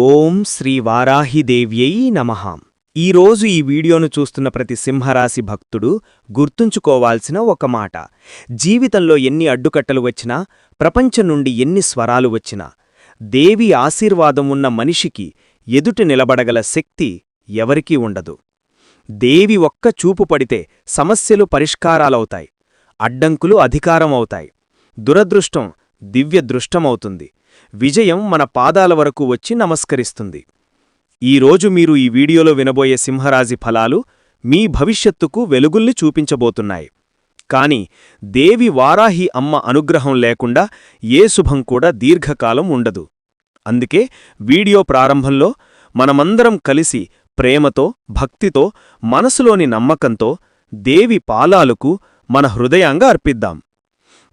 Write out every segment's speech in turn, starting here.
ఓం శ్రీ వారాహిదేవ్యై నమ. ఈరోజు ఈ వీడియోను చూస్తున్న ప్రతి సింహరాశి భక్తుడు గుర్తుంచుకోవాల్సిన ఒక మాట. జీవితంలో ఎన్ని అడ్డుకట్టలు వచ్చినా ప్రపంచం నుండి ఎన్ని స్వరాలు వచ్చినా దేవి ఆశీర్వాదం ఉన్న మనిషికి ఎదుటి నిలబడగల శక్తి ఎవరికీ ఉండదు. దేవి ఒక్క చూపు పడితే సమస్యలు పరిష్కారాలవుతాయి. అడ్డంకులు అధికారమవుతాయి. దురదృష్టం దివ్యదృష్టమవుతుంది. విజయం మన పాదాల వరకు వచ్చి నమస్కరిస్తుంది. ఈరోజు మీరు ఈ వీడియోలో వినబోయే సింహరాజి ఫలాలు మీ భవిష్యత్తుకు వెలుగుల్ని చూపించబోతున్నాయి. కాని దేవి వారాహి అమ్మ అనుగ్రహం లేకుండా ఏ శుభం కూడా దీర్ఘకాలం ఉండదు. అందుకే వీడియో ప్రారంభంలో మనమందరం కలిసి ప్రేమతో భక్తితో మనసులోని నమ్మకంతో దేవి పాలాలకు మన హృదయంగా అర్పిద్దాం.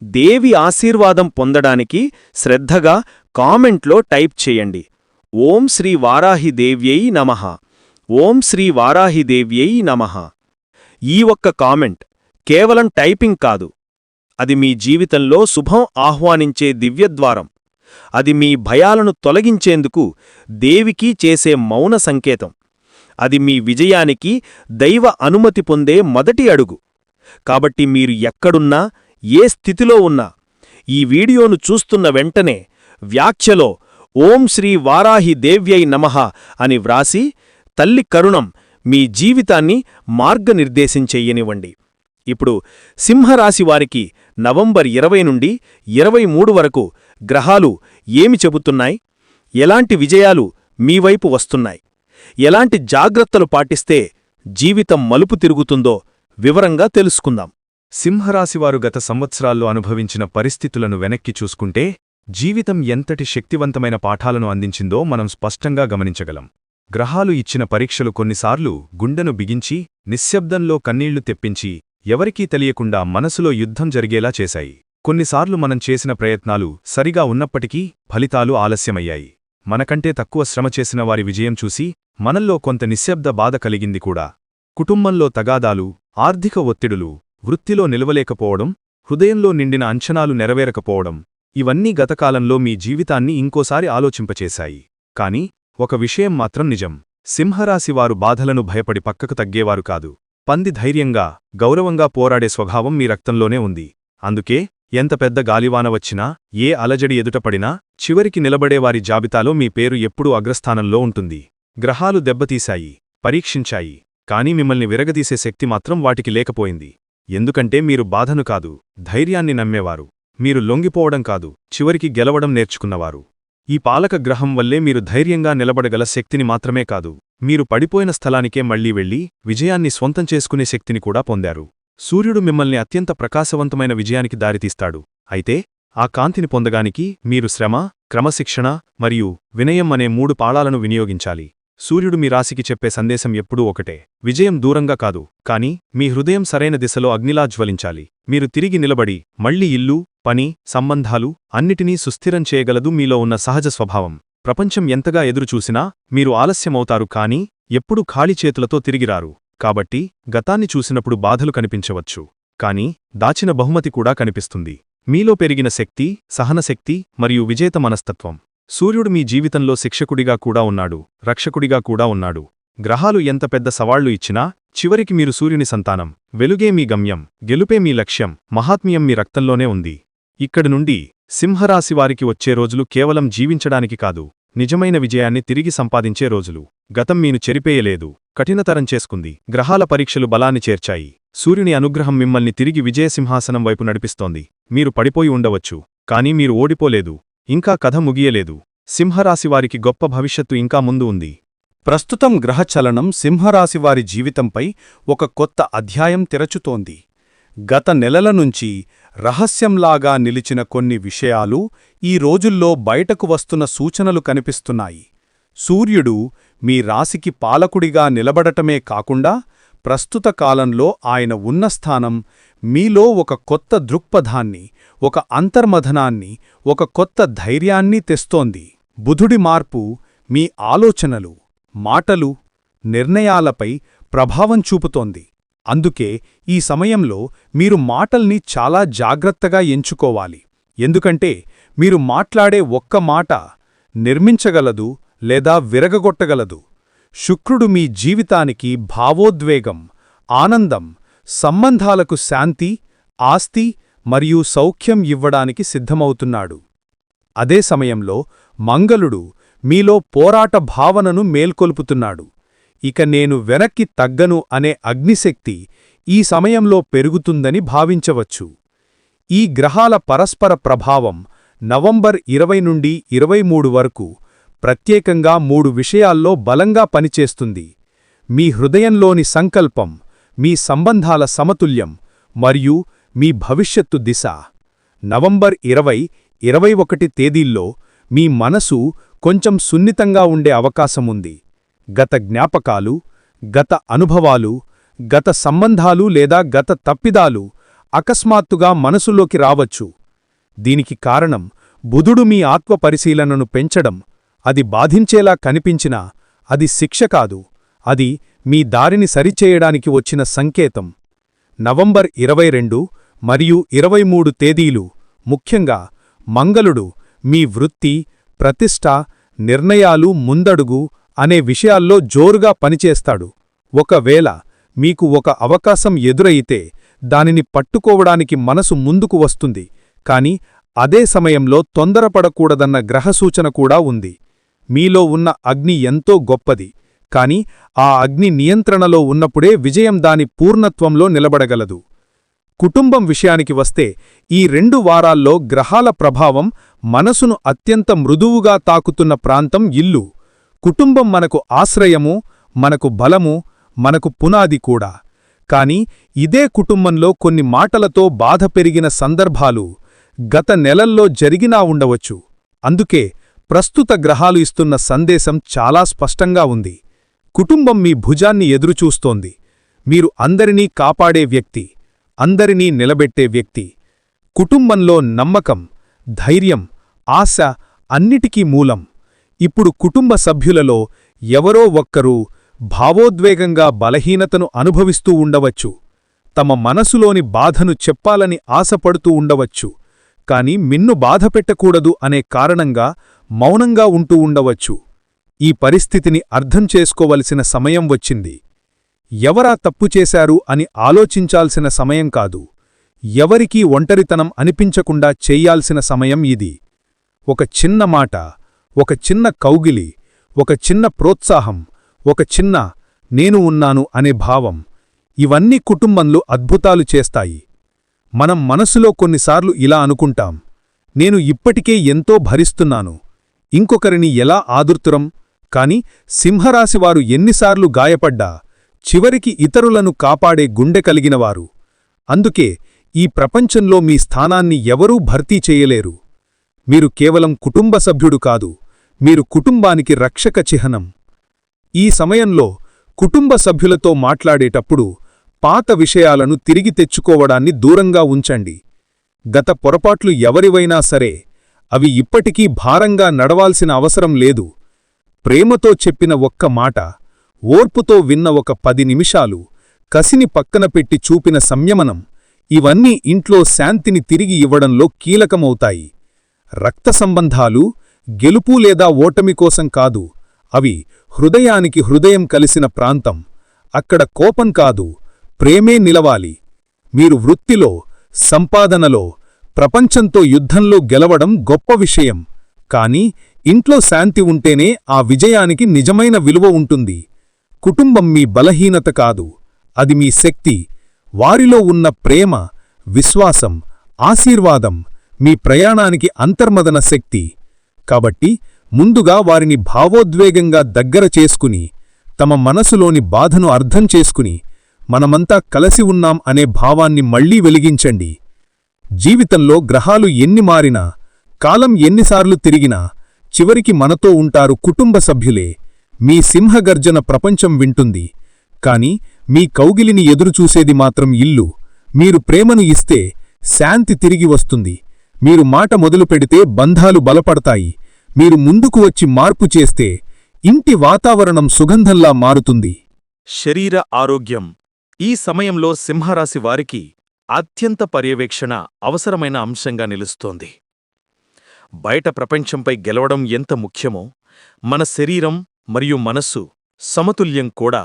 దేవి ఆశీర్వాదం పొందడానికి శ్రద్ధగా కామెంట్లో టైప్ చేయండి. ఓం శ్రీ వారాహిదేవ్యై నమః. ఓం శ్రీ వారాహిదేవ్యై నమః. ఈ ఒక్క కామెంట్ కేవలం టైపింగ్ కాదు. అది మీ జీవితంలో శుభం ఆహ్వానించే దివ్యద్వారం. అది మీ భయాలను తొలగించేందుకు దేవికి చేసే మౌన సంకేతం. అది మీ విజయానికి దైవ అనుమతి పొందే మొదటి అడుగు. కాబట్టి మీరు ఎక్కడున్నా ఏ స్థితిలో ఉన్నా ఈ వీడియోను చూస్తున్న వెంటనే వ్యాఖ్యలో ఓం శ్రీ వారాహి దేవ్యై నమః అని వ్రాసి తల్లి కరుణం మీ జీవితాన్ని మార్గనిర్దేశం చెయ్యనివ్వండి ఇప్పుడు సింహరాశివారికి నవంబర్ ఇరవై నుండి ఇరవై మూడు వరకు గ్రహాలు ఏమి చెబుతున్నాయి? ఎలాంటి విజయాలు మీవైపు వస్తున్నాయి? ఎలాంటి జాగ్రత్తలు పాటిస్తే జీవితం మలుపు తిరుగుతుందో వివరంగా తెలుసుకుందాం. సింహరాశివారు గత సంవత్సరాల్లో అనుభవించిన పరిస్థితులను వెనక్కి చూసుకుంటే జీవితం ఎంతటి శక్తివంతమైన పాఠాలను అందించిందో మనం స్పష్టంగా గమనించగలం. గ్రహాలు ఇచ్చిన పరీక్షలు కొన్నిసార్లు గుండెను బిగించి నిశ్శబ్దంలో కన్నీళ్ళు తెప్పించి ఎవరికీ తెలియకుండా మనసులో యుద్ధం జరిగేలా చేశాయి. కొన్నిసార్లు మనం చేసిన ప్రయత్నాలు సరిగా ఉన్నప్పటికీ ఫలితాలు ఆలస్యమయ్యాయి. మనకంటే తక్కువ శ్రమ చేసిన వారి విజయం చూసి మనల్లో కొంత నిశ్శబ్ద బాధ కలిగింది కూడా. కుటుంబంలో తగాదాలు ఆర్థిక ఒత్తిడులు వృత్తిలో నిలవలేకపోవడం హృదయంలో నిండిన అంచనాలు నెరవేరకపోవడం ఇవన్నీ గతకాలంలో మీ జీవితాన్ని ఇంకోసారి ఆలోచింపచేశాయి. కాని ఒక విషయం మాత్రం నిజం. సింహరాశివారు బాధలను భయపడి పక్కకు తగ్గేవారు కాదు. పంది ధైర్యంగా గౌరవంగా పోరాడే స్వభావం మీ రక్తంలోనే ఉంది. అందుకే ఎంత పెద్ద గాలివాన వచ్చినా ఏ అలజడి ఎదుటపడినా చివరికి నిలబడేవారి జాబితాలో మీ పేరు ఎప్పుడూ అగ్రస్థానంలో ఉంటుంది. గ్రహాలు దెబ్బతీశాయి పరీక్షించాయి కాని మిమ్మల్ని విరగదీసే శక్తి మాత్రం వాటికి లేకపోయింది. ఎందుకంటే మీరు బాధను కాదు ధైర్యాన్ని నమ్మేవారు. మీరు లొంగిపోవడం కాదు చివరికి గెలవడం నేర్చుకున్నవారు. ఈ పాలక గ్రహం వల్లే మీరు ధైర్యంగా నిలబడగల శక్తిని మాత్రమే కాదు మీరు పడిపోయిన స్థలానికే మళ్ళీ వెళ్ళి విజయాన్ని స్వంతం చేసుకునే శక్తిని కూడా పొందారు. సూర్యుడు మిమ్మల్ని అత్యంత ప్రకాశవంతమైన విజయానికి దారితీస్తాడు. అయితే ఆ కాంతిని పొందగానికి మీరు శ్రమ క్రమశిక్షణ మరియు వినయం అనే మూడు పాళాలను వినియోగించాలి. సూర్యుడు మీ రాశికి చెప్పే సందేశం ఎప్పుడూ ఒకటే. విజయం దూరంగా కాదు కాని మీ హృదయం సరైన దిశలో అగ్నిలా జ్వలించాలి. మీరు తిరిగి నిలబడి మళ్ళీ ఇల్లు పని సంబంధాలు అన్నిటినీ సుస్థిరం చేయగలదు మీలో ఉన్న సహజ స్వభావం. ప్రపంచం ఎంతగా ఎదురుచూసినా మీరు ఆలస్యమవుతారు కానీ ఎప్పుడూ ఖాళీ చేతులతో తిరిగిరారు. కాబట్టి గతాన్ని చూసినప్పుడు బాధలు కనిపించవచ్చు. కాని దాచిన బహుమతి కూడా కనిపిస్తుంది. మీలో పెరిగిన శక్తి సహనశక్తి మరియు విజేత మనస్తత్వం. సూర్యుడు మీ జీవితంలో శిక్షకుడిగా కూడా ఉన్నాడు రక్షకుడిగా కూడా ఉన్నాడు. గ్రహాలు ఎంత పెద్ద సవాళ్ళు ఇచ్చినా చివరికి మీరు సూర్యుని సంతానం. వెలుగే మీ గమ్యం గెలుపే మీ లక్ష్యం మహాత్మ్యం మీ రక్తంలోనే ఉంది. ఇక్కడి నుండి సింహరాశివారికి వచ్చే రోజులు కేవలం జీవించడానికి కాదు నిజమైన విజయాన్ని తిరిగి సంపాదించే రోజులు. గతం మీను చెరిపేయలేదు కఠినతరం చేసుకుంది. గ్రహాల పరీక్షలు బలాన్ని చేర్చాయి. సూర్యుని అనుగ్రహం మిమ్మల్ని తిరిగి విజయసింహాసనం వైపు నడిపిస్తోంది. మీరు పడిపోయి ఉండవచ్చు కానీ మీరు ఓడిపోలేదు ఇంకా కథ ముగియలేదు. సింహరాశివారికి గొప్ప భవిష్యత్తు ఇంకా ముందు ఉంది. ప్రస్తుతం గ్రహచలనం సింహరాశివారి జీవితంపై ఒక కొత్త అధ్యాయం తెరచుతోంది. గత నెలల నుంచి రహస్యంలాగా నిలిచిన కొన్ని విషయాలు ఈ రోజుల్లో బయటకు వస్తున్న సూచనలు కనిపిస్తున్నాయి. సూర్యుడు మీ రాశికి పాలకుడిగా నిలబడటమే కాకుండా ప్రస్తుత కాలంలో ఆయన ఉన్న స్థానం మీలో ఒక కొత్త దృక్పథాన్ని ఒక అంతర్మథనాన్ని ఒక కొత్త ధైర్యాన్ని తెస్తోంది. బుధుడి మార్పు మీ ఆలోచనలు మాటలు నిర్ణయాలపై ప్రభావం చూపుతోంది. అందుకే ఈ సమయంలో మీరు మాటల్ని చాలా జాగ్రత్తగా ఎంచుకోవాలి. ఎందుకంటే మీరు మాట్లాడే ఒక్క మాట నిర్మించగలదు లేదా విరగగొట్టగలదు. శుక్రుడు మీ జీవితానికి భావోద్వేగం ఆనందం సంబంధాలకు శాంతి ఆస్తి మరియు సౌఖ్యం ఇవ్వడానికి సిద్ధమవుతున్నాడు. అదే సమయంలో మంగళుడు మీలో పోరాట భావనను మేల్కొల్పుతున్నాడు. ఇక నేను వెనక్కి తగ్గను అనే అగ్నిశక్తి ఈ సమయంలో పెరుగుతుందని భావించవచ్చు. ఈ గ్రహాల పరస్పర ప్రభావం నవంబర్ ఇరవై నుండి ఇరవై మూడు వరకు ప్రత్యేకంగా మూడు విషయాల్లో బలంగా పనిచేస్తుంది. మీ హృదయంలోని సంకల్పం మీ సంబంధాల సమతుల్యం మరియు మీ భవిష్యత్తు దిశ. నవంబర్ ఇరవై ఇరవై ఒకటి తేదీల్లో మీ మనసు కొంచెం సున్నితంగా ఉండే అవకాశముంది. గత జ్ఞాపకాలు గత అనుభవాలు గత సంబంధాలు లేదా గత తప్పిదాలు అకస్మాత్తుగా మనసులోకి రావచ్చు. దీనికి కారణం బుధుడు మీ ఆత్మ పరిశీలనను పెంచడం. అది బాధించేలా కనిపించినా అది శిక్ష కాదు. అది మీ దారిని సరిచేయడానికి వచ్చిన సంకేతం. నవంబర్ ఇరవై రెండు మరియు ఇరవై మూడు తేదీలు ముఖ్యంగా మంగళుడు మీ వృత్తి ప్రతిష్ట నిర్ణయాలు ముందడుగు అనే విషయాల్లో జోరుగా పనిచేస్తాడు. ఒకవేళ మీకు ఒక అవకాశం ఎదురయితే దానిని పట్టుకోవడానికి మనసు ముందుకు వస్తుంది. కాని అదే సమయంలో తొందరపడకూడదన్న గ్రహసూచన కూడా ఉంది. మీలో ఉన్న అగ్ని ఎంతో గొప్పది. కాని ఆ అగ్ని నియంత్రణలో ఉన్నప్పుడే విజయం దాని పూర్ణత్వంలో నిలబడగలదు. కుటుంబం విషయానికి వస్తే ఈ రెండు వారాల్లో గ్రహాల ప్రభావం మనసును అత్యంత మృదువుగా తాకుతున్న ప్రాంతం ఇల్లు. కుటుంబం మనకు ఆశ్రయము మనకు బలము మనకు పునాది కూడా. కాని ఇదే కుటుంబంలో కొన్ని మాటలతో బాధ పెరిగిన సందర్భాలు గత నెలల్లో జరిగినా ఉండవచ్చు. అందుకే ప్రస్తుత గ్రహాలు ఇస్తున్న సందేశం చాలా స్పష్టంగా ఉంది. కుటుంబం మీ భుజాన్ని ఎదురుచూస్తోంది. మీరు అందరినీ కాపాడే వ్యక్తి అందరినీ నిలబెట్టే వ్యక్తి. కుటుంబంలో నమ్మకం ధైర్యం ఆశ అన్నిటికీ మూలం. ఇప్పుడు కుటుంబ సభ్యులలో ఎవరో ఒక్కరూ భావోద్వేగంగా బలహీనతను అనుభవిస్తూ ఉండవచ్చు. తమ మనసులోని బాధను చెప్పాలని ఆశపడుతూ ఉండవచ్చు. కాని మిన్ను బాధపెట్టకూడదు అనే కారణంగా మౌనంగా ఉంటూ ఉండవచ్చు. ఈ పరిస్థితిని అర్థం చేసుకోవలసిన సమయం వచ్చింది. ఎవరా తప్పు చేశారు అని ఆలోచించాల్సిన సమయం కాదు. ఎవరికీ ఒంటరితనం అనిపించకుండా చెయ్యాల్సిన సమయం ఇది. ఒక చిన్న మాట ఒక చిన్న కౌగిలి ఒక చిన్న ప్రోత్సాహం ఒక చిన్న నేను ఉన్నాను అనే భావం ఇవన్నీ కుటుంబంలో అద్భుతాలు చేస్తాయి. మనం మనసులో కొన్నిసార్లు ఇలా అనుకుంటాం నేను ఇప్పటికే ఎంతో భరిస్తున్నాను ఇంకొకరిని ఎలా ఆదుర్తురం? కాని సింహరాశివారు ఎన్నిసార్లు గాయపడ్డా చివరికి ఇతరులను కాపాడే గుండె కలిగినవారు. అందుకే ఈ ప్రపంచంలో మీ స్థానాన్ని ఎవరూ భర్తీ చేయలేరు. మీరు కేవలం కుటుంబ సభ్యుడు కాదు మీరు కుటుంబానికి రక్షక చిహ్నం. ఈ సమయంలో కుటుంబ సభ్యులతో మాట్లాడేటప్పుడు పాత విషయాలను తిరిగి తెచ్చుకోవడాన్ని దూరంగా ఉంచండి. గత పొరపాట్లు ఎవరివైనా సరే అవి ఇప్పటికీ భారంగా నడవాల్సిన అవసరం లేదు. ప్రేమతో చెప్పిన ఒక్క మాట ఓర్పుతో విన్న ఒక పది నిమిషాలు కసిని పక్కన పెట్టి చూపిన సంయమనం ఇవన్నీ ఇంట్లో శాంతిని తిరిగి ఇవ్వడంలో కీలకమవుతాయి. రక్త సంబంధాలు గెలుపు లేదా ఓటమి కోసం కాదు అవి హృదయానికి హృదయం కలిసిన ప్రాంతం. అక్కడ కోపం కాదు ప్రేమే నిలవాలి. మీరు వృత్తిలో సంపాదనలో ప్రపంచంతో యుద్ధంలో గెలవడం గొప్ప విషయం. కాని ఇంట్లో శాంతి ఉంటేనే ఆ విజయానికి నిజమైన విలువ ఉంటుంది. కుటుంబం మీ బలహీనత కాదు అది మీ శక్తి. వారిలో ఉన్న ప్రేమ విశ్వాసం ఆశీర్వాదం మీ ప్రయాణానికి అంతర్మదన శక్తి. కాబట్టి ముందుగా వారిని భావోద్వేగంగా దగ్గర చేసుకుని తమ మనసులోని బాధను అర్థం చేసుకుని మనమంతా కలసి ఉన్నాం అనే భావాన్ని మళ్ళీ వెలిగించండి. జీవితంలో గ్రహాలు ఎన్ని మారినా కాలం ఎన్నిసార్లు తిరిగినా చివరికి మనతో ఉంటారు కుటుంబ సభ్యులే. మీ సింహగర్జన ప్రపంచం వింటుంది. కాని మీ కౌగిలిని ఎదురుచూసేది మాత్రం ఇల్లు. మీరు ప్రేమను ఇస్తే శాంతి తిరిగి వస్తుంది. మీరు మాట మొదలు పెడితే బంధాలు బలపడతాయి. మీరు ముందుకు వచ్చి మార్పు చేస్తే ఇంటి వాతావరణం సుగంధంలా మారుతుంది. శరీర ఆరోగ్యం. ఈ సమయంలో సింహరాశి వారికి అత్యంత పర్యవేక్షణ అవసరమైన అంశంగా నిలుస్తోంది. బయట ప్రపంచంపై గెలవడం ఎంత ముఖ్యమో మన శరీరం మరియు మనస్సు సమతుల్యం కూడా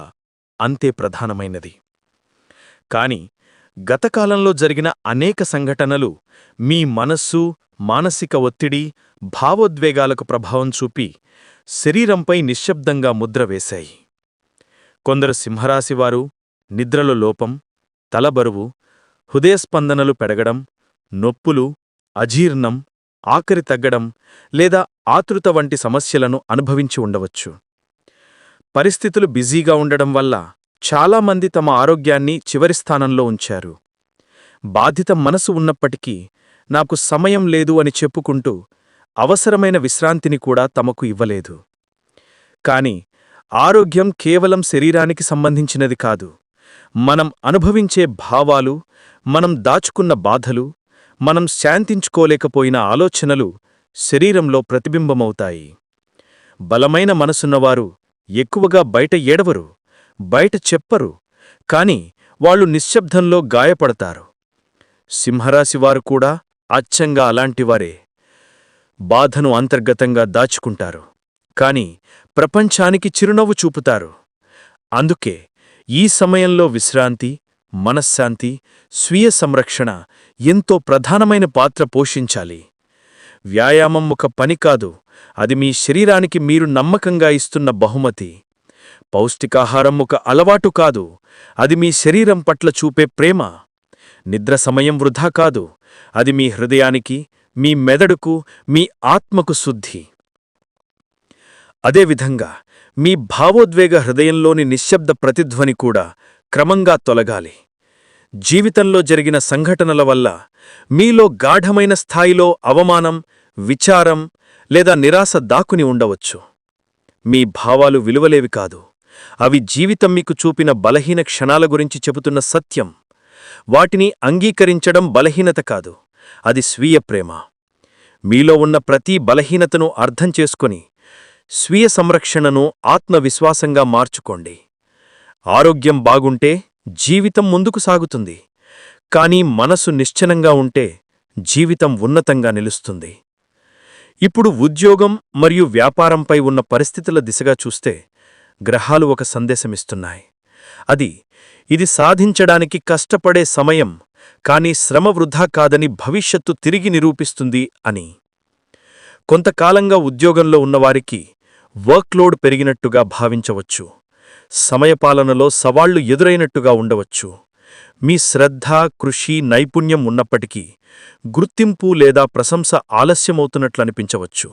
అంతే ప్రధానమైనది. కాని గతకాలంలో జరిగిన అనేక సంఘటనలు మీ మనస్సు మానసిక ఒత్తిడి భావోద్వేగాలకు ప్రభావం చూపి శరీరంపై నిశ్శబ్దంగా ముద్ర వేశాయి. కొందరు సింహరాశివారు నిద్రలో లోపం తలబరువు హృదయస్పందనలు పెరగడం నొప్పులు అజీర్ణం ఆకరి తగ్గడం లేదా ఆతృత వంటి సమస్యలను అనుభవించి ఉండవచ్చు. పరిస్థితులు బిజీగా ఉండడం వల్ల చాలామంది తమ ఆరోగ్యాన్ని చివరి స్థానంలో ఉంచారు. బాధిత మనసు ఉన్నప్పటికీ నాకు సమయం లేదు అని చెప్పుకుంటూ అవసరమైన విశ్రాంతిని కూడా తమకు ఇవ్వలేదు. కాని ఆరోగ్యం కేవలం శరీరానికి సంబంధించినది కాదు. మనం అనుభవించే భావాలు మనం దాచుకున్న బాధలు మనం శాంతించుకోలేకపోయిన ఆలోచనలు శరీరంలో ప్రతిబింబమవుతాయి. బలమైన మనసున్నవారు ఎక్కువగా బయట ఏడవరు. బయట చెప్పరు కాని వాళ్ళు నిశ్శబ్దంలో గాయపడతారు. సింహరాశివారు కూడా అచ్చంగా అలాంటివారే బాధను అంతర్గతంగా దాచుకుంటారు కాని ప్రపంచానికి చిరునవ్వు చూపుతారు. అందుకే ఈ సమయంలో విశ్రాంతి మనశ్శాంతి స్వీయ సంరక్షణ ఎంతో ప్రధానమైన పాత్ర పోషించాలి. వ్యాయామం ఒక పని కాదు అది మీ శరీరానికి మీరు నమ్మకంగా ఇస్తున్న బహుమతి. పౌష్టికాహారం ఒక అలవాటు కాదు. అది మీ శరీరం పట్ల చూపే ప్రేమ. నిద్ర సమయం వృధా కాదు. అది మీ హృదయానికి మీ మెదడుకు మీ ఆత్మకు శుద్ధి. అదేవిధంగా మీ భావోద్వేగ హృదయంలోని నిశ్శబ్ద ప్రతిధ్వని కూడా క్రమంగా తొలగాలి. జీవితంలో జరిగిన సంఘటనల వల్ల మీలో గాఢమైన స్థాయిలో అవమానం విచారం లేదా నిరాశ దాక్కుని ఉండవచ్చు. మీ భావాలు విలువలేవి కాదు. అవి జీవితం మీకు చూపిన బలహీన క్షణాల గురించి చెబుతున్న సత్యం. వాటిని అంగీకరించడం బలహీనత కాదు అది స్వీయ ప్రేమ. మీలో ఉన్న ప్రతి బలహీనతను అర్థం చేసుకుని స్వీయ సంరక్షణను ఆత్మవిశ్వాసంగా మార్చుకోండి. ఆరోగ్యం బాగుంటే జీవితం ముందుకు సాగుతుంది కానీ మనసు నిశ్చలంగా ఉంటే జీవితం ఉన్నతంగా నిలుస్తుంది. ఇప్పుడు ఉద్యోగం మరియు వ్యాపారంపై ఉన్న పరిస్థితుల దిశగా చూస్తే గ్రహాలు ఒక సందేశమిస్తున్నాయి. అది ఇది సాధించడానికి కష్టపడే సమయం కానీ శ్రమ వృధా కాదని భవిష్యత్తు తిరిగి నిరూపిస్తుంది అని. కొంతకాలంగా ఉద్యోగంలో ఉన్నవారికి వర్క్లోడ్ పెరిగినట్టుగా భావించవచ్చు. సమయపాలనలో సవాళ్ళు ఎదురైనట్టుగా ఉండవచ్చు. మీ శ్రద్ధ కృషి నైపుణ్యం ఉన్నప్పటికీ గుర్తింపు లేదా ప్రశంస ఆలస్యమవుతున్నట్లనిపించవచ్చు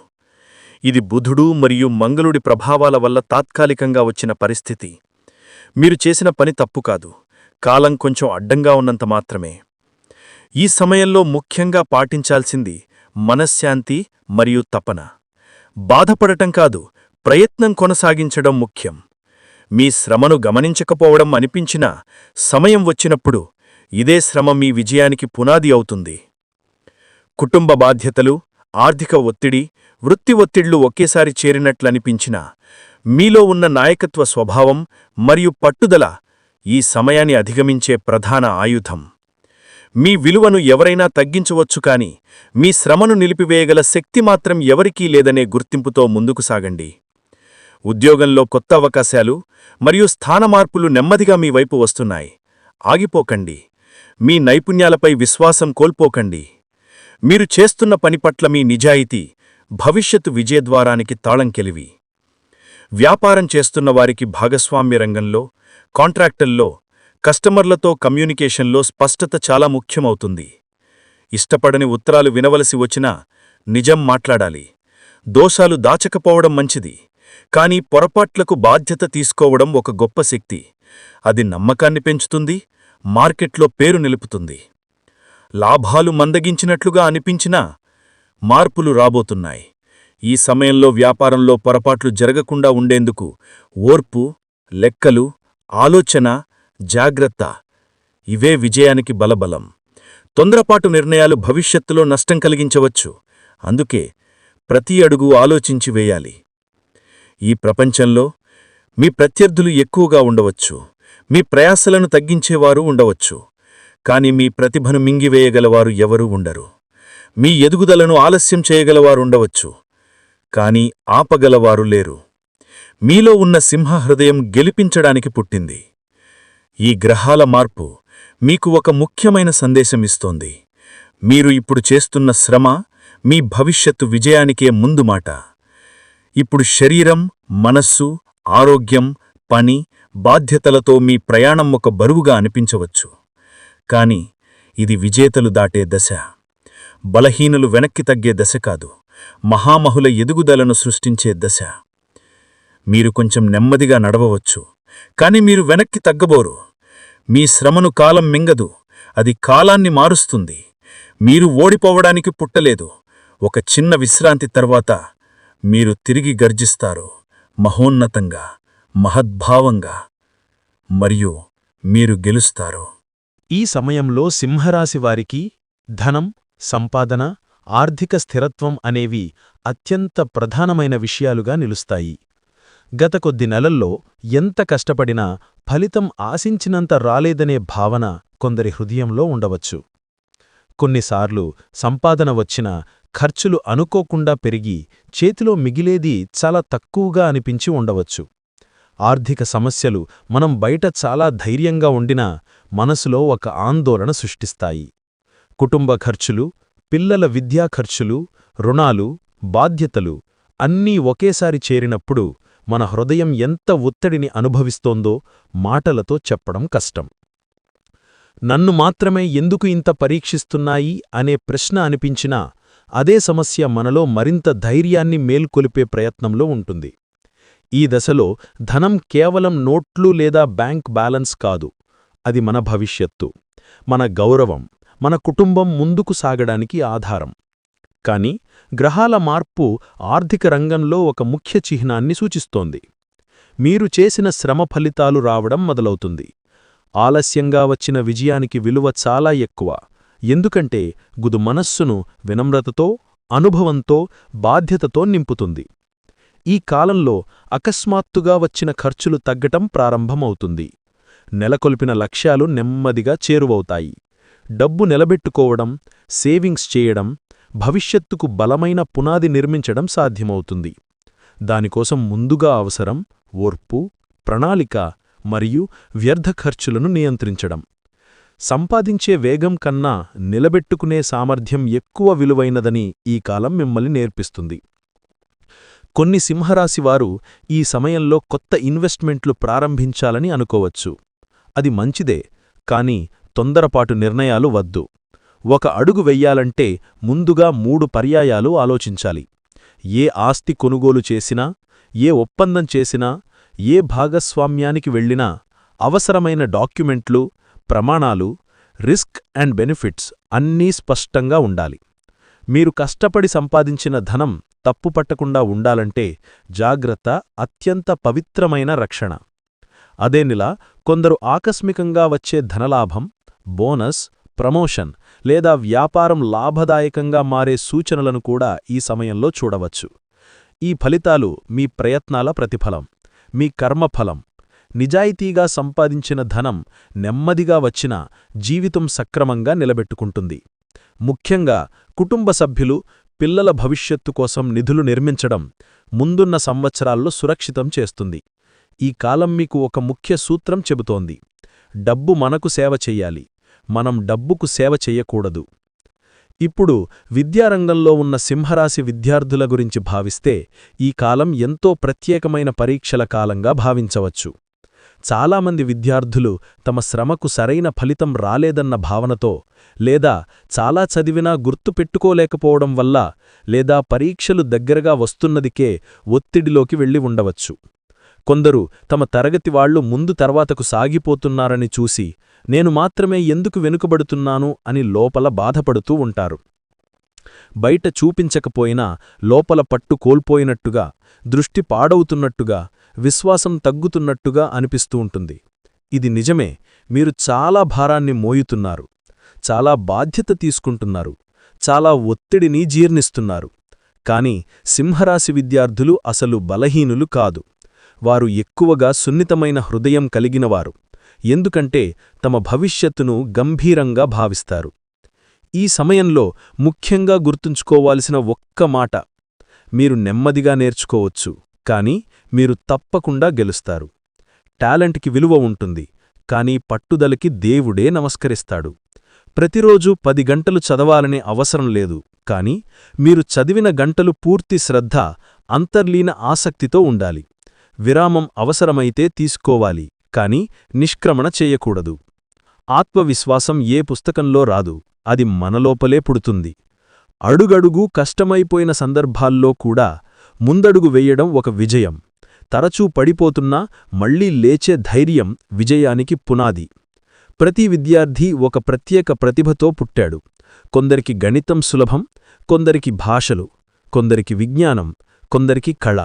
ఇది బుధుడు మరియు మంగళుడి ప్రభావాల వల్ల తాత్కాలికంగా వచ్చిన పరిస్థితి. మీరు చేసిన పని తప్పు కాదు. కాలం కొంచెం అడ్డంగా ఉన్నంత మాత్రమే. ఈ సమయంలో ముఖ్యంగా పాటించాల్సింది మనశ్శాంతి మరియు తపన. బాధపడటం కాదు ప్రయత్నం కొనసాగించడం ముఖ్యం. మీ శ్రమను గమనించకపోవడం అనిపించినా సమయం వచ్చినప్పుడు ఇదే శ్రమ మీ విజయానికి పునాది అవుతుంది. కుటుంబ బాధ్యతలు ఆర్థిక ఒత్తిడి వృత్తి ఒత్తిళ్ళు ఒకేసారి చేరినట్లనిపించినా మీలో ఉన్న నాయకత్వ స్వభావం మరియు పట్టుదల ఈ సమయాన్ని అధిగమించే ప్రధాన ఆయుధం. మీ విలువను ఎవరైనా తగ్గించవచ్చు కాని మీ శ్రమను నిలిపివేయగల శక్తి మాత్రం ఎవరికీ లేదనే గుర్తింపుతో ముందుకు సాగండి. ఉద్యోగంలో కొత్త అవకాశాలు మరియు స్థానమార్పులు నెమ్మదిగా మీ వైపు వస్తున్నాయి. ఆగిపోకండి. మీ నైపుణ్యాలపై విశ్వాసం కోల్పోకండి. మీరు చేస్తున్న పని పట్ల మీ నిజాయితీ భవిష్యత్తు విజయద్వారానికి తాళంకెలివి వ్యాపారం చేస్తున్న వారికి భాగస్వామ్య రంగంలో కాంట్రాక్టల్లో కస్టమర్లతో కమ్యూనికేషన్లో స్పష్టత చాలా ముఖ్యమవుతుంది. ఇష్టపడని ఉత్తరాలు వినవలసి వచ్చినా నిజం మాట్లాడాలి. దోషాలు దాచకపోవడం మంచిది. కానీ పొరపాట్లకు బాధ్యత తీసుకోవడం ఒక గొప్ప శక్తి. అది నమ్మకాన్ని పెంచుతుంది మార్కెట్లో పేరు నిలుపుతుంది. లాభాలు మందగించినట్లుగా అనిపించినా మార్పులు రాబోతున్నాయి. ఈ సమయంలో వ్యాపారంలో పొరపాట్లు జరగకుండా ఉండేందుకు ఓర్పు లెక్కలు ఆలోచన జాగ్రత్త ఇవే విజయానికి బలబలం. తొందరపాటు నిర్ణయాలు భవిష్యత్తులో నష్టం కలిగించవచ్చు. అందుకే ప్రతి అడుగు ఆలోచించి వేయాలి. ఈ ప్రపంచంలో మీ ప్రత్యర్థులు ఎక్కువగా ఉండవచ్చు. మీ ప్రయాసలను తగ్గించేవారు ఉండవచ్చు. కాని మీ ప్రతిభను మింగివేయగలవారు ఎవరూ ఉండరు. మీ ఎదుగుదలను ఆలస్యం చేయగలవారుండవచ్చు కానీ కాని ఆపగలవారు లేరు. మీలో ఉన్న సింహ హృదయం గెలిపించడానికి పుట్టింది. ఈ గ్రహాల మార్పు మీకు ఒక ముఖ్యమైన సందేశమిస్తోంది మీరు ఇప్పుడు చేస్తున్న శ్రమ మీ భవిష్యత్తు విజయానికే ముందు మాట ఇప్పుడు శరీరం మనస్సు ఆరోగ్యం పని బాధ్యతలతో మీ ప్రయాణం ఒక బరువుగా అనిపించవచ్చు. కాని ఇది విజేతలు దాటే దశ. బలహీనులు వెనక్కి తగ్గే దశ కాదు. మహామహుల ఎదుగుదలను సృష్టించే దశ. మీరు కొంచెం నెమ్మదిగా నడవవచ్చు. కాని మీరు వెనక్కి తగ్గబోరు. మీ శ్రమను కాలం మింగదు. అది కాలాన్ని మారుస్తుంది. మీరు ఓడిపోవడానికి పుట్టలేదు. ఒక చిన్న విశ్రాంతి తర్వాత మీరు తిరిగి గర్జిస్తారు. మహోన్నతంగా మహద్భావంగా. మరియు మీరు గెలుస్తారు. ఈ సమయంలో సింహరాశివారికి ధనం సంపాదన ఆర్థిక స్థిరత్వం అనేవి అత్యంత ప్రధానమైన విషయాలుగా నిలుస్తాయి. గత కొద్ది నెలల్లో ఎంత కష్టపడినా ఫలితం ఆశించినంత రాలేదనే భావన కొందరి హృదయంలో ఉండవచ్చు. కొన్నిసార్లు సంపాదన వచ్చినా ఖర్చులు అనుకోకుండా పెరిగి చేతిలో మిగిలేది చాలా తక్కువగా అనిపించి ఉండవచ్చు. ఆర్థిక సమస్యలు మనం బయట చాలా ధైర్యంగా ఉండినా మనసులో ఒక ఆందోళన సృష్టిస్తాయి. కుటుంబ ఖర్చులు పిల్లల విద్యా ఖర్చులు రుణాలు బాధ్యతలు అన్నీ ఒకేసారి చేరినప్పుడు మన హృదయం ఎంత ఒత్తిడిని అనుభవిస్తోందో మాటలతో చెప్పడం కష్టం. నన్ను మాత్రమే ఎందుకు ఇంత పరీక్షిస్తున్నాయి అనే ప్రశ్న అనిపించినా అదే సమస్య మనలో మరింత ధైర్యాన్ని మేల్కొలిపే ప్రయత్నంలో ఉంటుంది. ఈ దశలో ధనం కేవలం నోట్లు లేదా బ్యాంక్ బ్యాలెన్స్ కాదు అది మన భవిష్యత్తు మన గౌరవం మన కుటుంబం ముందుకు సాగడానికి ఆధారం. కాని గ్రహాల మార్పు ఆర్థిక రంగంలో ఒక ముఖ్య చిహ్నాన్ని సూచిస్తోంది. మీరు చేసిన శ్రమ ఫలితాలు రావడం మొదలవుతుంది. ఆలస్యంగా వచ్చిన విజయానికి విలువ చాలా ఎక్కువ. ఎందుకంటే గుదు మనస్సును వినమ్రతతో అనుభవంతో బాధ్యతతో నింపుతుంది. ఈ కాలంలో అకస్మాత్తుగా వచ్చిన ఖర్చులు తగ్గటం ప్రారంభమవుతుంది. నెలకొల్పిన లక్ష్యాలు నెమ్మదిగా చేరువవుతాయి. డబ్బు నిలబెట్టుకోవడం సేవింగ్స్ చేయడం భవిష్యత్తుకు బలమైన పునాది నిర్మించడం సాధ్యమవుతుంది. దానికోసం ముందుగా అవసరం ఓర్పు ప్రణాళిక మరియు వ్యర్థ ఖర్చులను నియంత్రించడం. సంపాదించే వేగం కన్నా నిలబెట్టుకునే సామర్థ్యం ఎక్కువ విలువైనదని ఈ కాలం మిమ్మల్ని నేర్పిస్తుంది. కొన్ని సింహరాశివారు ఈ సమయంలో కొత్త ఇన్వెస్ట్మెంట్లు ప్రారంభించాలని అనుకోవచ్చు. అది మంచిదే కానీ తొందరపాటు నిర్ణయాలు వద్దు. ఒక అడుగు వెయ్యాలంటే ముందుగా మూడు పర్యాయాలు ఆలోచించాలి. ఏ ఆస్తి కొనుగోలు చేసినా ఏ ఒప్పందం చేసినా ఏ భాగస్వామ్యానికి వెళ్ళినా అవసరమైన డాక్యుమెంట్లు ప్రమాణాలు రిస్క్ అండ్ బెనిఫిట్స్ అన్నీ స్పష్టంగా ఉండాలి. మీరు కష్టపడి సంపాదించిన ధనం తప్పుపట్టకుండా ఉండాలంటే జాగ్రత్త అత్యంత పవిత్రమైన రక్షణ. అదేనిలా కొందరు ఆకస్మికంగా వచ్చే ధనలాభం బోనస్ ప్రమోషన్ లేదా వ్యాపారం లాభదాయకంగా మారే సూచనలను కూడా ఈ సమయంలో చూడవచ్చు. ఈ ఫలితాలు మీ ప్రయత్నాల ప్రతిఫలం మీ కర్మఫలం నిజాయితీగా సంపాదించిన ధనం నెమ్మదిగా వచ్చినా జీవితం సక్రమంగా నిలబెట్టుకుంటుంది. ముఖ్యంగా కుటుంబ సభ్యులు పిల్లల భవిష్యత్తు కోసం నిధులు నిర్మించడం ముందున్న సంవత్సరాల్లో సురక్షితం చేస్తుంది. ఈ కాలం మీకు ఒక ముఖ్య సూత్రం చెబుతోంది. డబ్బు మనకు సేవ చెయ్యాలి మనం డబ్బుకు సేవ చెయ్యకూడదు. ఇప్పుడు విద్యారంగంలో ఉన్న సింహరాశి విద్యార్థుల గురించి భావిస్తే ఈ కాలం ఎంతో ప్రత్యేకమైన పరీక్షల కాలంగా భావించవచ్చు. చాలామంది విద్యార్థులు తమ శ్రమకు సరైన ఫలితం రాలేదన్న భావనతో లేదా చాలా చదివినా గుర్తుపెట్టుకోలేకపోవడం వల్ల లేదా పరీక్షలు దగ్గరగా వస్తున్నదికే ఒత్తిడిలోకి వెళ్ళి ఉండవచ్చు. కొందరు తమ తరగతి వాళ్ళు ముందు తర్వాతకు సాగిపోతున్నారని చూసి నేను మాత్రమే ఎందుకు వెనుకబడుతున్నాను అని లోపల బాధపడుతూ ఉంటారు. బయట చూపించకపోయినా లోపల పట్టు కోల్పోయినట్టుగా దృష్టి పాడవుతున్నట్టుగా విశ్వాసం తగ్గుతున్నట్టుగా అనిపిస్తూ ఉంటుంది. ఇది నిజమే మీరు చాలా భారాన్ని మోయుతున్నారు చాలా బాధ్యత తీసుకుంటున్నారు చాలా ఒత్తిడిని జీర్ణిస్తున్నారు. కాని సింహరాశి విద్యార్థులు అసలు బలహీనులు కాదు. వారు ఎక్కువగా సున్నితమైన హృదయం కలిగినవారు ఎందుకంటే తమ భవిష్యత్తును గంభీరంగా భావిస్తారు. ఈ సమయంలో ముఖ్యంగా గుర్తుంచుకోవాల్సిన ఒక్క మాట మీరు నెమ్మదిగా నేర్చుకోవచ్చు కానీ మీరు తప్పకుండా గెలుస్తారు. టాలెంట్కి విలువ ఉంటుంది కానీ పట్టుదలకి దేవుడే నమస్కరిస్తాడు. ప్రతిరోజూ పది గంటలు చదవాలనే అవసరం లేదు కాని మీరు చదివిన గంటలు పూర్తి శ్రద్ధ అంతర్లీన ఆసక్తితో ఉండాలి. విరామం అవసరమైతే తీసుకోవాలి. కాని నిష్క్రమణ చేయకూడదు. ఆత్మవిశ్వాసం ఏ పుస్తకంలో రాదు అది మనలోపలే పుడుతుంది. అడుగడుగు కష్టమైపోయిన సందర్భాల్లో కూడా ముందడుగు వెయ్యడం ఒక విజయం. తరచూ పడిపోతున్నా మళ్ళీ లేచే ధైర్యం విజయానికి పునాది. ప్రతి విద్యార్థి ఒక ప్రత్యేక ప్రతిభతో పుట్టాడు. కొందరికి గణితం సులభం కొందరికి భాషలు కొందరికి విజ్ఞానం కొందరికి కళ.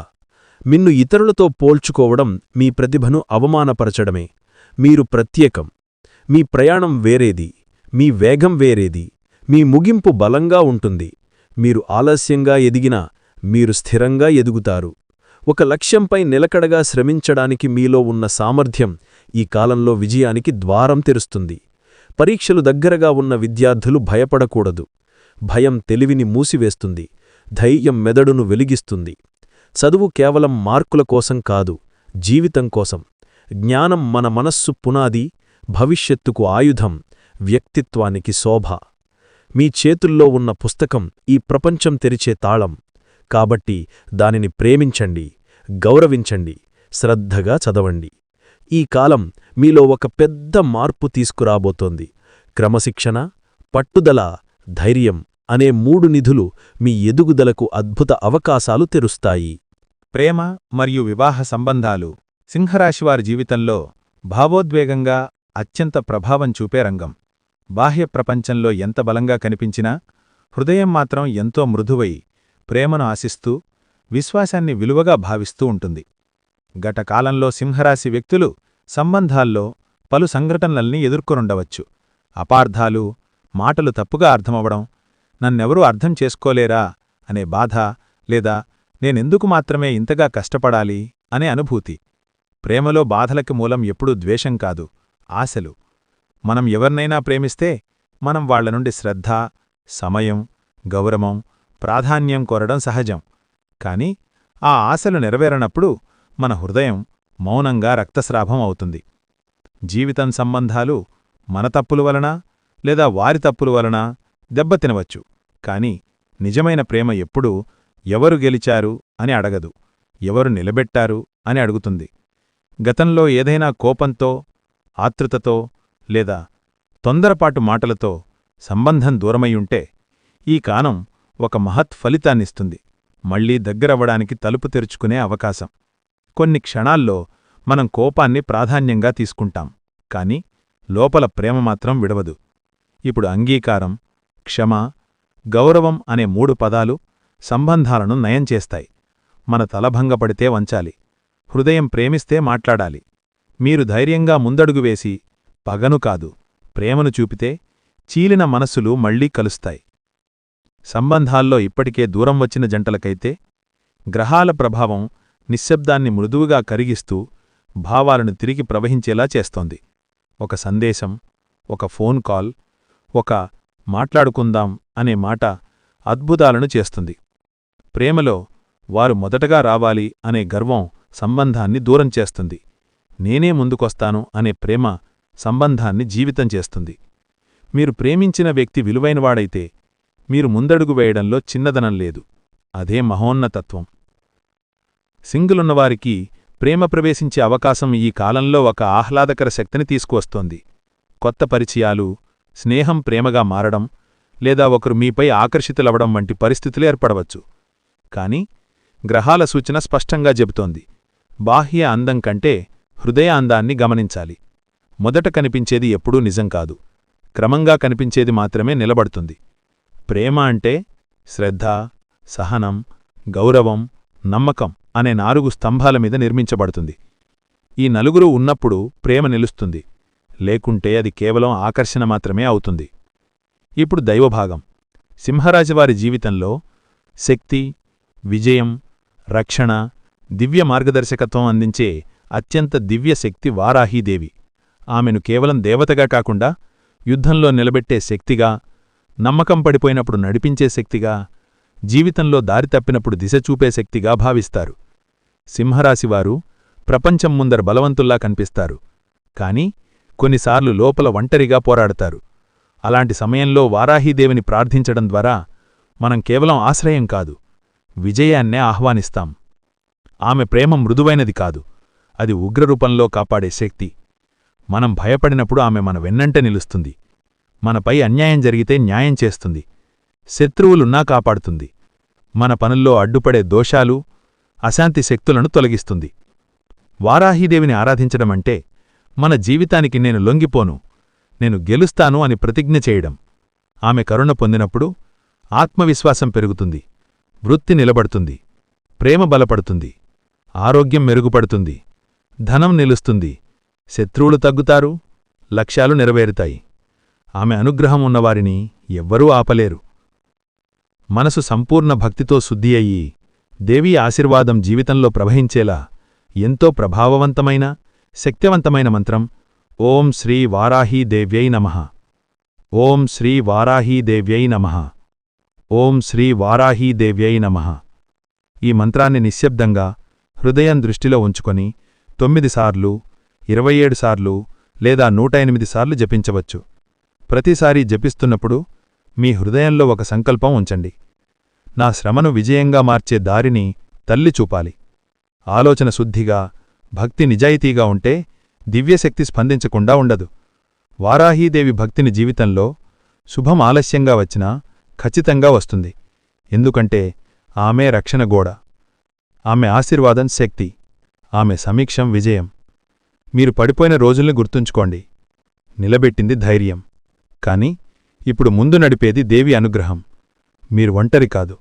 మిన్ను ఇతరులతో పోల్చుకోవడం మీ ప్రతిభను అవమానపరచడమే. మీరు ప్రత్యేకం. మీ ప్రయాణం వేరేది. మీ వేగం వేరేది. మీ ముగింపు బలంగా ఉంటుంది. మీరు ఆలస్యంగా ఎదిగినా మీరు స్థిరంగా ఎదుగుతారు. ఒక లక్ష్యంపై నిలకడగా శ్రమించడానికి మీలో ఉన్న సామర్థ్యం ఈ కాలంలో విజయానికి ద్వారం తెరుస్తుంది. పరీక్షలు దగ్గరగా ఉన్న విద్యార్థులు భయపడకూడదు. భయం తెలివిని మూసివేస్తుంది. ధైర్యం మెదడును వెలిగిస్తుంది. చదువు కేవలం మార్కుల కోసం కాదు జీవితం కోసం. జ్ఞానం మన మనస్సు పునాది భవిష్యత్తుకు ఆయుధం వ్యక్తిత్వానికి శోభ. మీ చేతుల్లో ఉన్న పుస్తకం ఈ ప్రపంచం తెరిచే తాళం. కాబట్టి దానిని ప్రేమించండి గౌరవించండి శ్రద్ధగా చదవండి. ఈ కాలం మీలో ఒక పెద్ద మార్పు తీసుకురాబోతోంది. క్రమశిక్షణ పట్టుదల ధైర్యం అనే మూడు నిధులు మీ ఎదుగుదలకు అద్భుత అవకాశాలు తెరుస్తాయి. ప్రేమ మరియు వివాహ సంబంధాలు సింహరాశివారి జీవితంలో భావోద్వేగంగా అత్యంత ప్రభావం చూపే రంగం. బాహ్య ప్రపంచంలో ఎంత బలంగా కనిపించినా హృదయం మాత్రం ఎంతో మృదువై ప్రేమను ఆశిస్తూ విశ్వాసాన్ని విలువగా భావిస్తూ ఉంటుంది. గత కాలంలో సింహరాశి వ్యక్తులు సంబంధాల్లో పలు సంఘటనల్ని ఎదుర్కొనుండవచ్చు. అపార్థాలు మాటలు తప్పుగా అర్థమవడం నన్నెవరూ అర్థం చేసుకోలేరా అనే బాధ లేదా నేనెందుకు మాత్రమే ఇంతగా కష్టపడాలి? అనే అనుభూతి. ప్రేమలో బాధలకి మూలం ఎప్పుడూ ద్వేషం కాదు ఆశలు. మనం ఎవర్నైనా ప్రేమిస్తే మనం వాళ్ళ నుండి శ్రద్ధ సమయం గౌరవం ప్రాధాన్యం కోరడం సహజం. కాని ఆ ఆశలు నెరవేరనప్పుడు మన హృదయం మౌనంగా రక్తస్రావం అవుతుంది. జీవితం సంబంధాలు మన తప్పుల వలన లేదా వారి తప్పుల వలన దెబ్బతినవచ్చు. కాని నిజమైన ప్రేమ ఎప్పుడూ ఎవరు గెలిచారు అని అడగదు. ఎవరు నిలబెట్టారు అని అడుగుతుంది. గతంలో ఏదైనా కోపంతో ఆతృతతో లేదా తొందరపాటు మాటలతో సంబంధం దూరమయ్యుంటే ఈ కానం ఒక మహత్ ఫలితాన్నిస్తుంది. మళ్ళీ దగ్గరవ్వడానికి తలుపు తెరుచుకునే అవకాశం. కొన్ని క్షణాల్లో మనం కోపాన్ని ప్రాధాన్యంగా తీసుకుంటాం కాని లోపల ప్రేమ మాత్రం విడవదు. ఇప్పుడు అంగీకారం క్షమ గౌరవం అనే మూడు పదాలు సంబంధాలను నయం చేస్తాయి. మన తలభంగపడితే వంచాలి. హృదయం ప్రేమిస్తే మాట్లాడాలి. మీరు ధైర్యంగా ముందడుగు వేసి పగను కాదు ప్రేమను చూపితే చీలిన మనస్సులు మళ్ళీ కలుస్తాయి. సంబంధాల్లో ఇప్పటికే దూరం వచ్చిన జంటలకైతే గ్రహాల ప్రభావం నిశ్శబ్దాన్ని మృదువుగా కరిగిస్తూ భావాలను తిరిగి ప్రవహించేలా చేస్తోంది. ఒక సందేశం ఒక ఫోన్ కాల్ ఒక మాట్లాడుకుందాం అనే మాట అద్భుతాలను చేస్తుంది. ప్రేమలో వారు మొదటగా రావాలి అనే గర్వం సంబంధాన్ని దూరం చేస్తుంది. నేనే ముందుకొస్తాను అనే ప్రేమ సంబంధాన్ని జీవితం చేస్తుంది. మీరు ప్రేమించిన వ్యక్తి విలువైనవాడైతే మీరు ముందడుగు వేయడంలో చిన్నదనం లేదు. అదే మహోన్నతత్వం. సింగులున్నవారికి ప్రేమ ప్రవేశించే అవకాశం ఈ కాలంలో ఒక ఆహ్లాదకర శక్తిని తీసుకువస్తోంది. కొత్త పరిచయాలు స్నేహం ప్రేమగా మారడం లేదా ఒకరు మీపై ఆకర్షితులవడం వంటి పరిస్థితులు ఏర్పడవచ్చు. కాని గ్రహాల సూచన స్పష్టంగా చెబుతోంది. బాహ్య అందం కంటే హృదయ అందాన్ని గమనించాలి. మొదట కనిపించేది ఎప్పుడూ నిజం కాదు. క్రమంగా కనిపించేది మాత్రమే నిలబడుతుంది. ప్రేమ అంటే శ్రద్ధ సహనం గౌరవం నమ్మకం అనే నాలుగు స్తంభాల మీద నిర్మించబడుతుంది. ఈ నలుగురు ఉన్నప్పుడు ప్రేమ నిలుస్తుంది. లేకుంటే అది కేవలం ఆకర్షణ మాత్రమే అవుతుంది. ఇప్పుడు దైవభాగం. సింహరాజువారి జీవితంలో శక్తి విజయం రక్షణ దివ్య మార్గదర్శకత్వం అందించే అత్యంత దివ్యశక్తి వారాహీదేవి. ఆమెను కేవలం దేవతగా కాకుండా యుద్ధంలో నిలబెట్టే శక్తిగా నమ్మకం పడిపోయినప్పుడు నడిపించే శక్తిగా జీవితంలో దారి తప్పినప్పుడు దిశ చూపే శక్తిగా భావిస్తారు. సింహరాశివారు ప్రపంచం ముందర బలవంతుల్లా కనిపిస్తారు. కాని కొన్నిసార్లు లోపల ఒంటరిగా పోరాడతారు. అలాంటి సమయంలో వారాహీదేవిని ప్రార్థించడం ద్వారా మనం కేవలం ఆశ్రయం కాదు విజయాన్నే ఆహ్వానిస్తాం. ఆమె ప్రేమ మృదువైనది కాదు. అది ఉగ్రరూపంలో కాపాడే శక్తి. మనం భయపడినప్పుడు ఆమె మన వెన్నంట నిలుస్తుంది. మనపై అన్యాయం జరిగితే న్యాయం చేస్తుంది. శత్రువులున్నా కాపాడుతుంది. మన పనుల్లో అడ్డుపడే దోషాలు అశాంతి శక్తులను తొలగిస్తుంది. వారాహీదేవిని ఆరాధించడమంటే మన జీవితానికి నేను లొంగిపోను నేను గెలుస్తాను అని ప్రతిజ్ఞ చేయడం. ఆమె కరుణ పొందినప్పుడు ఆత్మవిశ్వాసం పెరుగుతుంది. వృత్తి నిలబడుతుంది. ప్రేమ బలపడుతుంది. ఆరోగ్యం మెరుగుపడుతుంది. ధనం నిలుస్తుంది. శత్రువులు తగ్గుతారు. లక్ష్యాలు నెరవేరుతాయి. ఆమె అనుగ్రహం ఉన్నవారిని ఎవ్వరూ ఆపలేరు. మనసు సంపూర్ణ భక్తితో శుద్ధి అయ్యి దేవీ ఆశీర్వాదం జీవితంలో ప్రవహించేలా ఎంతో ప్రభావవంతమైన శక్తివంతమైన మంత్రం ఓం శ్రీ వారాహీ దేవ్యై నమః. ఓం శ్రీ వారాహీదేవ్యై నమః. ఓం శ్రీ వారాహీదేవ్యై నమః. ఈ మంత్రాన్ని నిశ్శబ్దంగా హృదయం దృష్టిలో ఉంచుకొని తొమ్మిది సార్లు ఇరవై ఏడు సార్లు లేదా నూట ఎనిమిది సార్లు జపించవచ్చు. ప్రతిసారీ జపిస్తున్నప్పుడు మీ హృదయంలో ఒక సంకల్పం ఉంచండి. నా శ్రమను విజయంగా మార్చే దారిని తల్లి చూపాలి. ఆలోచన శుద్ధిగా భక్తి నిజాయితీగా ఉంటే దివ్యశక్తి స్పందించకుండా ఉండదు. వారాహీదేవి భక్తిని జీవితంలో శుభం ఆలస్యంగా వచ్చినా ఖచ్చితంగా వస్తుంది. ఎందుకంటే ఆమె రక్షణ గోడ. ఆమె ఆశీర్వాదం శక్తి. ఆమె సమీక్షం విజయం. మీరు పడిపోయిన రోజుల్ని గుర్తుంచుకోండి. నిలబెట్టింది ధైర్యం. కాని ఇప్పుడు ముందు నడిపేది దేవి అనుగ్రహం. మీరు ఒంటరి కాదు.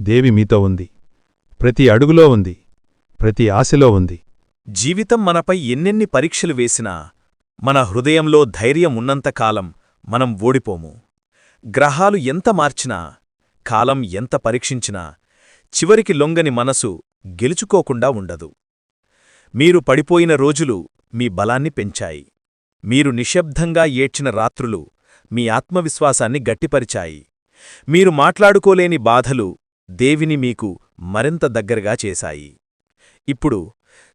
దేవి మీతో ఉంది. ప్రతి అడుగులో ఉంది. ప్రతి ఆశలో ఉంది. జీవితం మనపై ఎన్నెన్ని పరీక్షలు వేసినా మన హృదయంలో ధైర్యం ఉన్నంతకాలం మనం ఓడిపోము. గ్రహాలు ఎంత మార్చినా కాలం ఎంత పరీక్షించినా చివరికి లొంగని మనసు గెలుచుకోకుండా ఉండదు. మీరు పడిపోయిన రోజులు మీ బలాన్ని పెంచాయి. మీరు నిశ్శబ్దంగా ఏడ్చిన రాత్రులు మీ ఆత్మవిశ్వాసాన్ని గట్టిపరిచాయి. మీరు మాట్లాడుకోలేని బాధలు దేవిని మీకు మరింత దగ్గరగా చేశాయి. ఇప్పుడు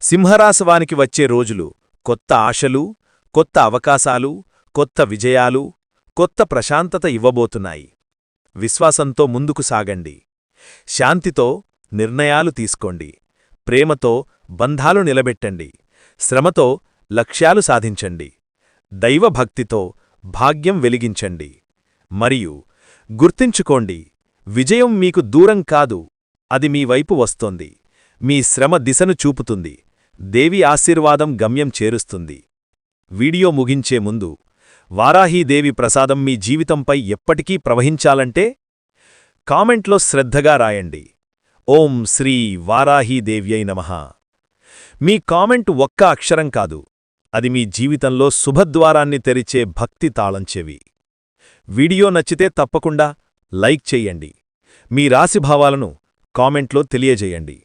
సింహరాసవానికి వచ్చే రోజులు కొత్త ఆశలు కొత్త అవకాశాలు కొత్త విజయాలు కొత్త ప్రశాంతత ఇవ్వబోతున్నాయి. విశ్వాసంతో ముందుకు సాగండి. శాంతితో నిర్ణయాలు తీసుకోండి. ప్రేమతో బంధాలు నిలబెట్టండి. శ్రమతో లక్ష్యాలు సాధించండి. దైవభక్తితో భాగ్యం వెలిగించండి. మరియు గుర్తించుకోండి విజయం మీకు దూరం కాదు. అది మీ వైపు వస్తోంది. మీ శ్రమ దిశను చూపుతుంది. దేవి ఆశీర్వాదం గమ్యం చేరుస్తుంది. వీడియో ముగించే ముందు వారాహీదేవి ప్రసాదం మీ జీవితంపై ఎప్పటికీ ప్రవహించాలంటే కామెంట్లో శ్రద్ధగా రాయండి. ఓం శ్రీ వారాహీదేవ్యై నమ. మీ కామెంట్ ఒక్క అక్షరం కాదు. అది మీ జీవితంలో శుభద్వారాన్ని తెరిచే భక్తి తాళంచెవి. వీడియో నచ్చితే తప్పకుండా లైక్ చెయ్యండి మీ రాశిభావాలను కామెంట్లో తెలియజేయండి.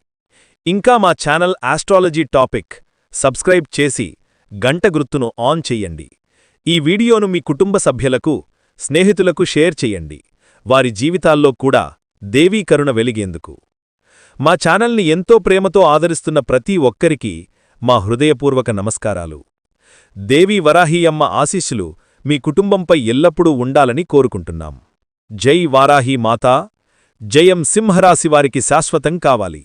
ఇంకా మా ఛానల్ ఆస్ట్రాలజీ టాపిక్ సబ్స్క్రైబ్ చేసి గంట గుర్తును ఆన్ చెయ్యండి ఈ వీడియోను మీ కుటుంబ సభ్యులకు స్నేహితులకు షేర్ చెయ్యండి వారి జీవితాల్లో కూడా దేవీ కరుణ వెలిగేందుకు. మా ఛానల్ని ఎంతో ప్రేమతో ఆదరిస్తున్న ప్రతి ఒక్కరికీ మా హృదయపూర్వక నమస్కారాలు. దేవీ వరాహీయమ్మ ఆశీస్సులు మీ కుటుంబంపై ఎల్లప్పుడూ ఉండాలని కోరుకుంటున్నాం. జై వారాహీ మాతా జయం సింహరాశివారికి శాశ్వతం కావాలి.